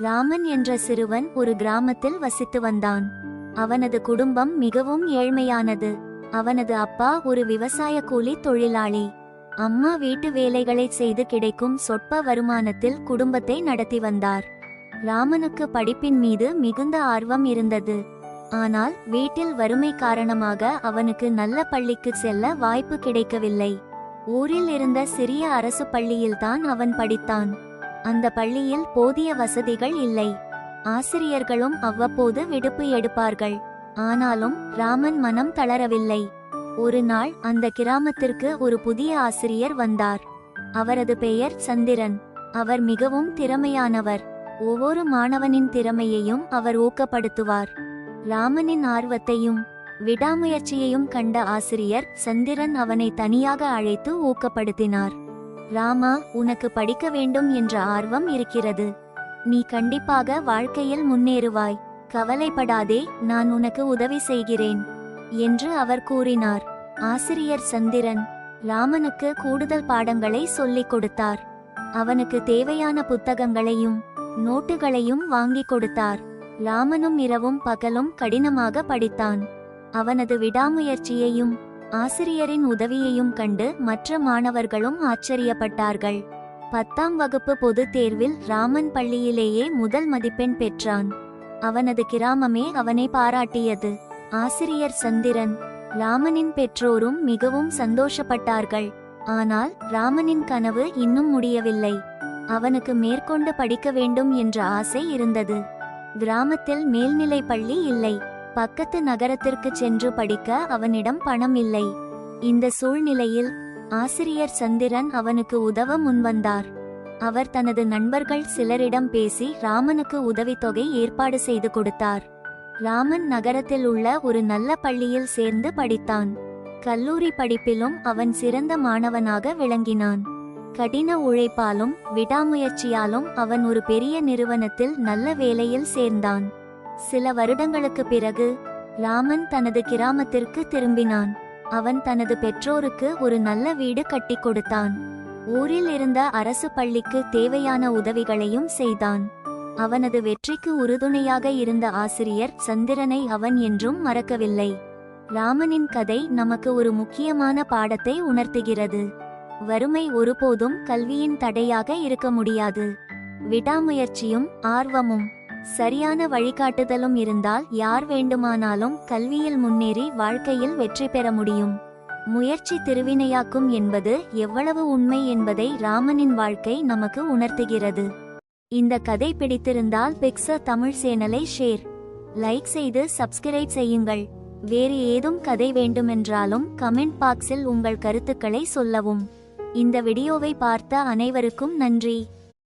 ராமன் என்ற சிறுவன் ஒரு கிராமத்தில் வசித்து வந்தான். அவனது குடும்பம் மிகவும் ஏழ்மையானது. அவனது அப்பா ஒரு விவசாய கூலி தொழிலாளி. அம்மா வீட்டு வேலைகளை செய்து கிடைக்கும் சொற்ப வருமானத்தில் குடும்பத்தை நடத்தி வந்தார். ராமனுக்கு படிப்பின் மீது மிகுந்த ஆர்வம் இருந்தது. ஆனால் வீட்டில் வறுமை காரணமாக அவனுக்கு நல்ல பள்ளிக்கு செல்ல வாய்ப்பு கிடைக்கவில்லை. ஊரில் இருந்த சிறிய அரசு பள்ளியில்தான் அவன் படித்தான். அந்த பள்ளியில் போதிய வசதிகள் இல்லை. ஆசிரியர்களும் அவ்வப்போது விடுப்பு எடுப்பார்கள். ஆனாலும் ராமன் மனம் தளரவில்லை. ஒரு நாள் அந்த கிராமத்திற்கு ஒரு புதிய ஆசிரியர் வந்தார். அவரது பெயர் சந்திரன். அவர் மிகவும் திறமையானவர். ஒவ்வொரு மாணவனின் திறமையையும் அவர் ஊக்கப்படுத்துவார். ராமனின் ஆர்வத்தையும் விடாமுயற்சியையும் கண்ட ஆசிரியர் சந்திரன் அவனை தனியாக அழைத்து ஊக்கப்படுத்தினார். ராமா உனக்கு படிக்க வேண்டும் என்ற ஆர்வம் இருக்கிறது. நீ கண்டிப்பாக வாழ்க்கையில் முன்னேறுவாய். கவலைப்படாதே நான் உனக்கு உதவி செய்கிறேன் என்று அவர் கூறினார். ஆசிரியர் சந்திரன் ராமனுக்கு கூடுதல் பாடங்களை சொல்லிக் கொடுத்தார். அவனுக்கு தேவையான புத்தகங்களையும் நோட்டுகளையும் வாங்கிக் கொடுத்தார். ராமனும் இரவும் பகலும் கடினமாக படித்தான். அவனது விடாமுயற்சியையும் ஆசிரியரின் உதவியையும் கண்டு மற்ற மாணவர்களும் ஆச்சரியப்பட்டார்கள். பத்தாம் வகுப்பு பொதுத் தேர்வில் ராமன் பள்ளியிலேயே முதல் மதிப்பெண் பெற்றான். அவனது கிராமமே அவனை பாராட்டியது. ஆசிரியர் சந்திரன் ராமனின் பெற்றோரும் மிகவும் சந்தோஷப்பட்டார்கள். ஆனால் ராமனின் கனவு இன்னும் முடியவில்லை. அவனுக்கு மேற்கொண்டு படிக்க வேண்டும் என்ற ஆசை இருந்தது. கிராமத்தில் மேல்நிலை பள்ளி இல்லை. பக்கத்து நகரத்திற்கு சென்று படிக்க அவனிடம் பணம் இல்லை. இந்த சூழ்நிலையில் ஆசிரியர் சந்திரன் அவனுக்கு உதவ முன்வந்தார். அவர் தனது நண்பர்கள் சிலரிடம் பேசி ராமனுக்கு உதவித்தொகை ஏற்பாடு செய்து கொடுத்தார். ராமன் நகரத்தில் உள்ள ஒரு நல்ல பள்ளியில் சேர்ந்து படித்தான். கல்லூரி படிப்பிலும் அவன் சிறந்த மாணவனாக விளங்கினான். கடின உழைப்பாலும் விடாமுயற்சியாலும் அவன் ஒரு பெரிய நிறுவனத்தில் நல்ல வேலையில் சேர்ந்தான். சில வருடங்களுக்கு பிறகு ராமன் தனது கிராமத்திற்கு திரும்பினான். அவன் தனது பெற்றோருக்கு ஒரு நல்ல வீடு கட்டிக் கொடுத்தான். ஊரில் இருந்த அரசு பள்ளிக்கு தேவையான உதவிகளையும் செய்தான். அவனது வெற்றிக்கு உறுதுணையாக இருந்த ஆசிரியர் சந்திரனை அவன் என்றும் மறக்கவில்லை. ராமனின் கதை நமக்கு ஒரு முக்கியமான பாடத்தை உணர்த்துகிறது. வறுமை ஒருபோதும் கல்வியின் தடையாக இருக்க முடியாது. விடாமுயற்சியும் ஆர்வமும். சரியான வழிகாட்டுதலும் இருந்தால் யார் வேண்டுமானாலும் கல்வியில் முன்னேறி வாழ்க்கையில் வெற்றி பெற முடியும். முயற்சி திருவினையாக்கும் என்பது எவ்வளவு உண்மை என்பதை ராமனின் வாழ்க்கை நமக்கு உணர்த்துகிறது. இந்த கதை பிடித்திருந்தால் பிக்சர் தமிழ் சேனலை ஷேர் லைக் செய்து சப்ஸ்கிரைப் செய்யுங்கள். வேறு ஏதும் கதை வேண்டுமென்றாலும் கமெண்ட் பாக்ஸில் உங்கள் கருத்துக்களை சொல்லவும். இந்த வீடியோவை பார்த்த அனைவருக்கும் நன்றி.